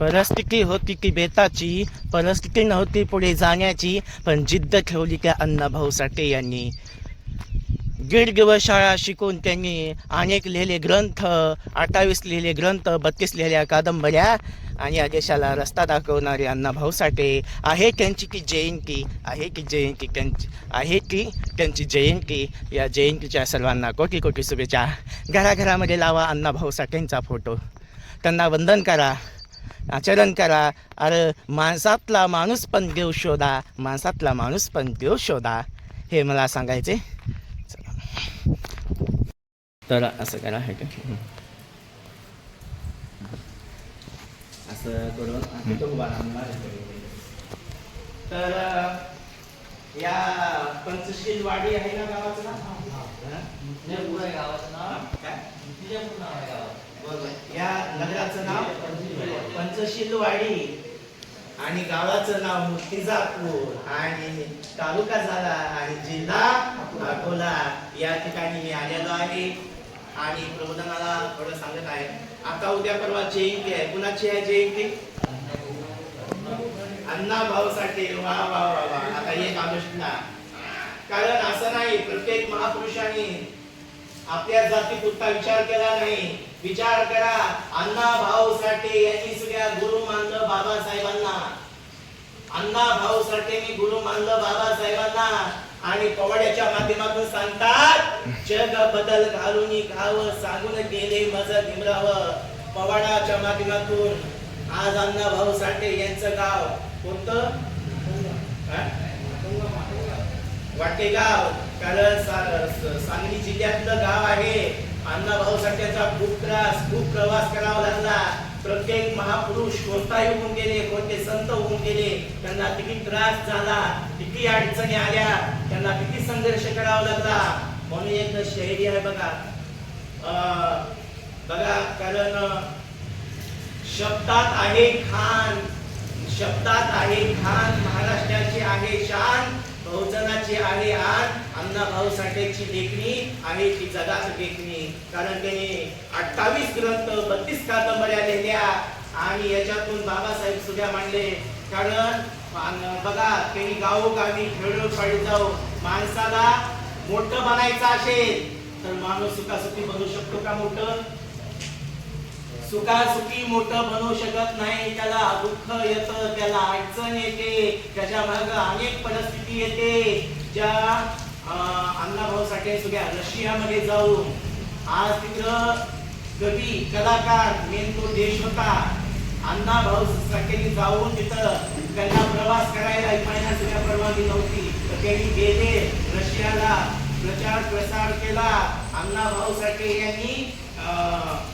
परिस्थिती होती ती बेताची परिस्थिती नव्हती पुढे जाण्याची पण जिद्द ठेवली त्या अण्णाभाऊ साठे यांनी. दीड दिवस शाळा शिकून त्यांनी अनेक लिहिले ग्रंथ अठ्ठावीस लिहिले ग्रंथ बत्तीस लिहिल्या कादंबऱ्या आणि या देशाला रस्ता दाखवणारे अण्णाभाऊ साठे. आहे त्यांची ती जयंती आहे की जयंती त्यांची आहे की त्यांची जयंती. या जयंतीच्या सर्वांना कोटी कोटी शुभेच्छा. घराघरामध्ये लावा अण्णाभाऊ साठेंचा फोटो. त्यांना वंदन करा. आचरण करा अरे माणसातला माणूस पण देव शोधा माणसातला माणूस पण देव शोधा. हे मला सांगायचे. तर असं करा हे असं करून तर या पंचशील वाडी आहे ना गावाचं नाव? हा? काय? या नगराचं नाव पंचशीलवाडी आणि गावाचं नाव मुक्तिजापूर आणि तालुका झाला आणि जिल्हा अकोला. या ठिकाणी मी आलेलो आहे आणि प्रबोधनाला थोडं सांगत आहे. आता उद्या परवा जयंती आहे. कुणाची आहे जयंती? अण्णा भाऊसाठी. वा वा वा वा. आता एक ऑगस्टला कारण असं नाही प्रत्येक महापुरुषांनी आपल्या जातीपुरता विचार केला नाही. विचार करा अण्णा भाऊ साठे यांनी सुद्धा गुरु मानलं बाबासाहेबांना. अण्णा भाऊ साठेंनी गुरु मानलं बाबासाहेबांना. आणि पवाड्याच्या माध्यमातून सांगतात जग बदल घालून सांगून गेले मज निमराव. पवाडाच्या माध्यमातून आज अण्णा भाऊ साठे यांचं गाव कोणतं? वाटे गाव कारण सा- सांगली जिल्ह्यातलं गाव आहे. अण्णाभाऊ साठ्याचा खूप त्रास खूप प्रवास करावा लागला. प्रत्येक महापुरुष कोणताही होऊन गेले कोणते संत होऊन गेले त्यांना किती त्रास झाला किती अडचणी आल्या त्यांना किती संघर्ष करावा लागला. म्हणून एक शहरी आहे बघा. बघा कारण शब्दात आहे खान. शब्दात आहे खान महाराष्ट्राची आहे शान. बहुजनाची आहे आन अण्णा भाऊ साठेची लेखणी आहे ती जगात लेखणी. कारण त्यांनी अठ्ठावीस ग्रंथ बत्तीस कादंबऱ्या लिहिल्या आणि याच्यातून बाबासाहेब सुद्धा मांडले. कारण बघा त्यांनी गावोगावी खेळोपाडी जाऊ. माणसाला मोठं बनायचं असेल तर माणूस सुखासुखी बनू शकतो का मोठं? सुखासुखी मोठं बनवू शकत नाही. त्याला दुःख येतं त्याला अडचण येते. त्याच्या माग अनेक परिस्थिती येते. ज्या अं, अण्णाभाऊ साठे सुद्धा रशियामध्ये जाऊन. आज तिकडं कवी कलाकार मेन तो देश होता. अण्णाभाऊ साठेने जाऊन तिथं त्यांना प्रवास करायला इमायना सुद्धा परवानगी नव्हती. तर त्यांनी गेले रशियाला प्रचार प्रसार केला. अण्णाभाऊ साठे यांनी अं,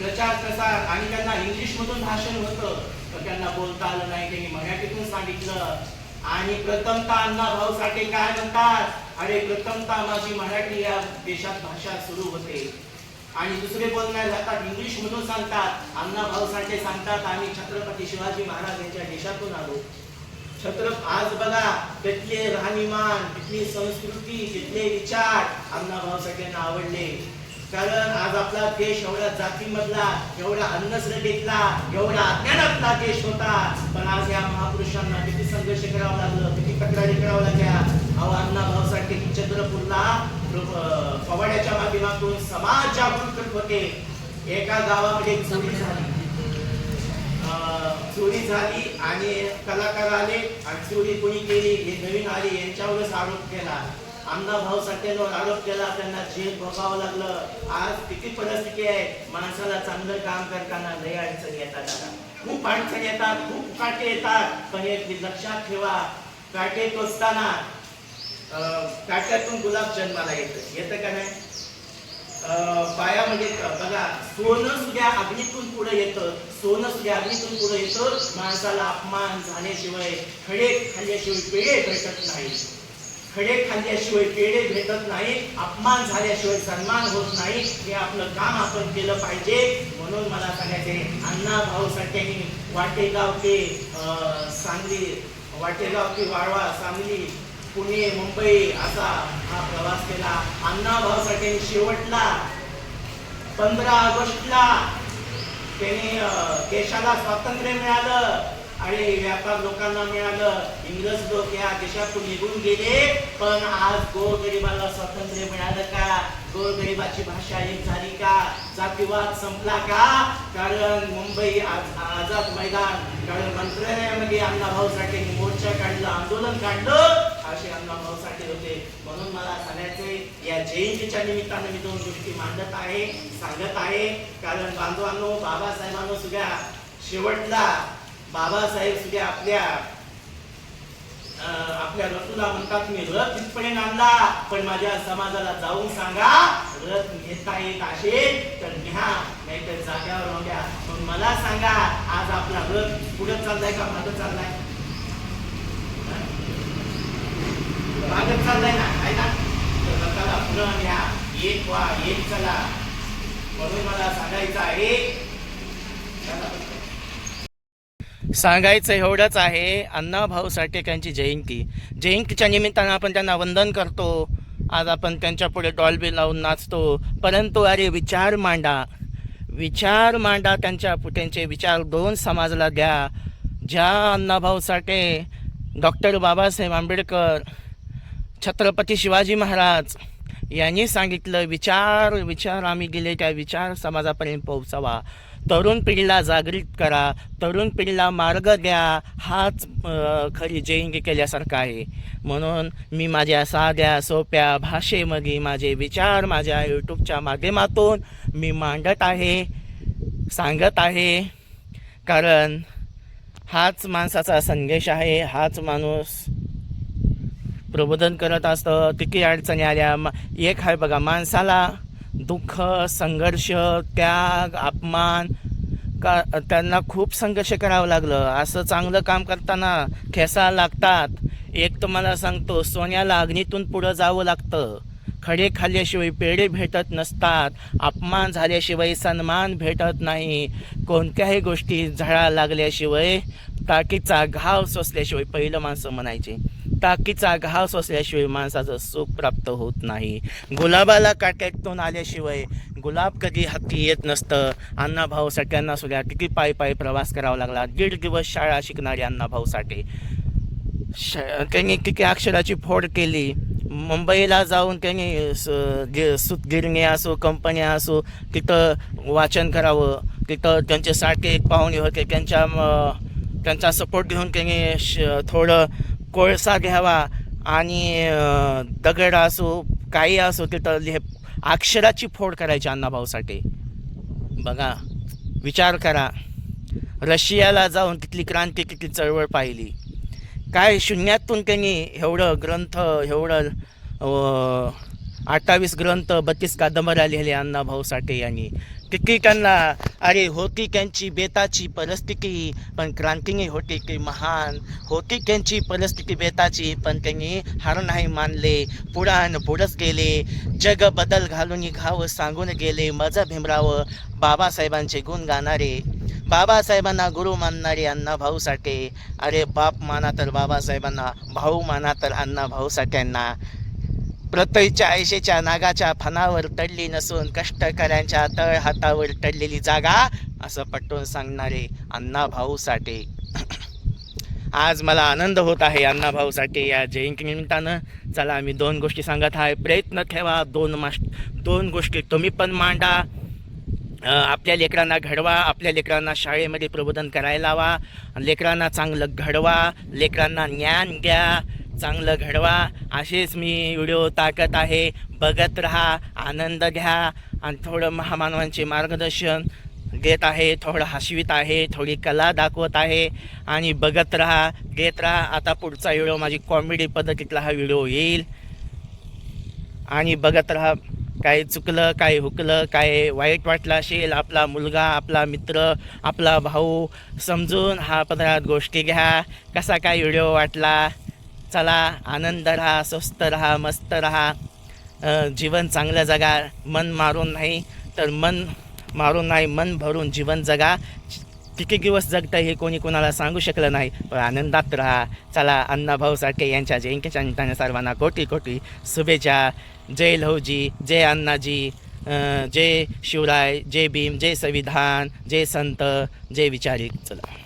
प्रचार प्रसार आणि त्यांना इंग्लिश मधून भाषण होतं तर त्यांना बोलता आलं नाही त्यांनी मराठीतून सांगितलं. आणि प्रथमता अण्णा भाऊ साठे काय म्हणतात? अरे प्रथमता माझी मराठी या देशात भाषा सुरू होते. आणि दुसरे बोलणारे जातात इंग्लिश मधून सांगतात. अण्णा भाऊ साठे सांगतात आम्ही छत्रपती शिवाजी महाराज यांच्या देशातून आलो. छत्र आज बघा तिथले राहणीमान तिथली संस्कृती तिथले विचार अण्णा भाऊ साठेंना आवडले. कारण आज आपला देश एवढ्या जातीमधला एवढा अन्नश्रेणीतला एवढा अज्ञानातला देश होता. पण आज या महापुरुषांना किती संघर्ष करावा लागलं किती तक्रारी करावं लागल्या. अहो अण्णा भाऊसाठी चंद्रपूरला पवाड्याच्या माध्यमातून समाज जागृत करत होते. एका गावामध्ये चोरी झाली. अं, चोरी झाली आणि कलाकार आले आणि चोरी कोणी केली हे नवीन आली यांच्यावरच आरोप केला. अण्णा भाऊ साठ्यांवर आरोप केला त्यांना जेल भोगावं लागलं. आज किती परिस्थिती आहे माणसाला चांगलं काम करताना लय अडचणी येतात खूप अडचणी येतात खूप काटे येतात. पण एक लक्षात ठेवा काटे टोचताना अं, काट्यातून गुलाब जन्माला येतं. येतं का नाही? अं, पायामध्ये बघा सोनं सुद्धा अग्नीतून पुढे येतं. सोनं सुद्धा अग्नीतून पुढे येतं. माणसाला अपमान झाल्याशिवाय खडे खाल्ल्याशिवाय पेढे भेटत नाही. खडे खाल्ल्याशिवाय पेढे भेटत नाही अपमान झाल्याशिवाय सन्मान होत नाही हे आपलं काम आपण केलं पाहिजे. म्हणून मला सांगायचे अण्णा भाऊ साठ्यांनी वाटेगाव ते सांगली वाटेगाव ते वाळवा सांगली पुणे मुंबई असा हा प्रवास केला. अण्णा भाऊ साठ्यांनी शेवटला पंधरा ऑगस्टला त्यांनी देशाला स्वातंत्र्य मिळालं. आणि व्यापार लोकांना मिळालं. इंग्रज लोक या देशातून निघून गेले. पण आज गोरगरिबाला स्वातंत्र्य मिळालं का? गोरगरिबाची भाषा एक झाली का? जातीवाद संपला का? कारण मुंबई आज आझाद मैदान. कारण मंत्रालयामध्ये अण्णाभाऊ साठे मोर्चा काढलं आंदोलन काढलं. असे अण्णाभाऊ साठे होते. म्हणून मला सांगायचे या जयंतीच्या निमित्तानं मी दोन गोष्टी मांडत आहे सांगत आहे. कारण बांधवांनो बाबासाहेबांनो सुद्धा शेवटला बाबासाहेब सुद्धा आपल्या अं, आपल्या रथुला म्हणतात मी रथ इथपर्यंत आणला. पण माझ्या समाजाला जाऊन सांगा रथ घेता येत असेल तर घ्या नाहीतर जाग्यावर राहू पण मला सांगा आज आपला रथ पुढे चाललाय का मागं चाललाय? मागत चाललाय ना आहे ना? तर रथाला पुढं घ्या एक वा एक चला. म्हणून मला सांगायचं आहे चला. सांगायचं एवढंच आहे अण्णाभाऊ साठे जयंती. जयंतीच्या निमित्तानं आपण त्यांना वंदन करतो. आज आपण त्यांच्या पुढे डॉलबी लावून नाचतो. परंतु अरे विचार मांडा. विचार मांडा त्यांच्या त्यांचे विचार दोन समाजाला द्या. ज्या अण्णाभाऊ साठे डॉक्टर बाबासाहेब आंबेडकर छत्रपती शिवाजी महाराज यांनी सांगितलं विचार विचार आम्ही दिले त्या विचार समाजापर्यंत पोहोचावा. तरुण पिढीला जागृत करा. तरुण पिढीला मार्ग द्या. हाच खरी जैन केल्यासारखं आहे. म्हणून मी माझ्या साध्या सोप्या भाषेमध्ये माझे विचार माझ्या यूट्यूबच्या माध्यमातून मी मांडत आहे सांगत आहे. कारण हाच माणसाचा संदेश आहे. हाच माणूस प्रबोधन करत असतं. किती अडचणी आल्या. एक आहे बघा माणसाला दुःख संघर्ष त्याग अपमान का त्यांना खूप संघर्ष करावं लागलं. असं चांगलं काम करताना खेसा लागतात. एक तर मला सांगतो सोन्याला अग्नीतून पुढं जावं लागतं. खडे खाल्ल्याशिवाय पेढे भेटत नसतात. अपमान झाल्याशिवाय सन्मान भेटत नाही. कोणत्याही गोष्टी झळा लागल्याशिवाय टाकीचा घाव सोसल्याशिवाय पहिलं माणसं म्हणायचे. टाकीचा घास असल्याशिवाय माणसाचं सुख प्राप्त होत नाही. गुलाबाला काट्यातून आल्याशिवाय गुलाब कधी हत्ती येत नसतं. अण्णाभाऊ साठ्यांना सुद्धा किती पायी पायी प्रवास करावा लागला. दीड दिवस शाळा शिकणारे अण्णाभाऊसाठी श त्यांनी किती अक्षराची फोड केली. मुंबईला जाऊन त्यांनी सुतगिरणी असो कंपन्या असो तिथं वाचन करावं. तिथं त्यांचे सारखे एक पाहुणे होते. त्यांच्या त्यांचा सपोर्ट घेऊन त्यांनी श थोडं कोळसा घ्यावा आणि दगड असो काही असो तिथं लिह अक्षराची फोड करायची अण्णाभाऊसाठी. बघा विचार करा. रशियाला जाऊन तिथली क्रांती तिथली चळवळ पाहिली. काय शून्यातून त्यांनी एवढं ग्रंथ एवढं अठ्ठावीस ग्रंथ बत्तीस कादंबऱ्या लिहिले अण्णाभाऊ साठे यांनी. किती अरे होती त्यांची बेताची परिस्थिती पण क्रांतीने होती की महान. होती त्यांची परिस्थिती बेताची पण त्यांनी हार नाही मानले. पुढान पुढंच गेले. जग बदल घालून घाव सांगून गेले. मज भीमराव बाबासाहेबांचे गुण गाणारे. बाबासाहेबांना गुरु मानणारे अण्णा भाऊ साठे. अरे बाप माना तर बाबासाहेबांना भाऊ माना तर अण्णा भाऊ साठ्यांना. प्रतयच्या ऐशेच्या नागाच्या फणावर तडली नसून कष्टकऱ्यांच्या तळ हातावर टडलेली जागा असं पटवून सांगणारे अण्णा भाऊ साठे. आज मला आनंद होत आहे अण्णा भाऊ साठे या जयंती निमित्तानं. चला मी दोन गोष्टी सांगत आहे. प्रयत्न ठेवा दोन मास दोन गोष्टी तुम्ही पण मांडा. आपल्या लेकरांना घडवा आपल्या लेकरांना शाळेमध्ये प्रबोधन करायला लावा. लेकरांना चांगलं घडवा लेकरांना ज्ञान द्या. चांगलं घडवा. असेच मी व्हिडिओ टाकत आहे. बघत राहा आनंद घ्या आणि थोडं महामानवांचे मार्गदर्शन देत आहे थोडं हसवीत आहे थोडी कला दाखवत आहे आणि बघत राहा देत राहा. आता पुढचा व्हिडिओ माझी कॉमेडी पद्धतीतला हा व्हिडिओ येईल. आणि बघत राहा काय चुकलं काय हुकलं काय वाईट वाटलं असेल आपला मुलगा आपला मित्र आपला भाऊ समजून हा पदरात गोष्टी घ्या. कसा काय व्हिडिओ वाटला? चला आनंद राहा स्वस्त राहा मस्त राहा. जीवन चांगलं जगा. मन मारून नाही तर मन मारून नाही मन भरून जीवन जगा. किती दिवस जगतं हे कोणी कोणाला सांगू शकलं नाही पण आनंदात राहा. चला अण्णाभाऊ साठे यांच्या जयंतीच्या निमित्ताने सर्वांना कोटी कोटी शुभेच्छा. जय लहूजी जय अण्णाजी जय शिवराय जय भीम जय संविधान जय संत जय विचारी. चला.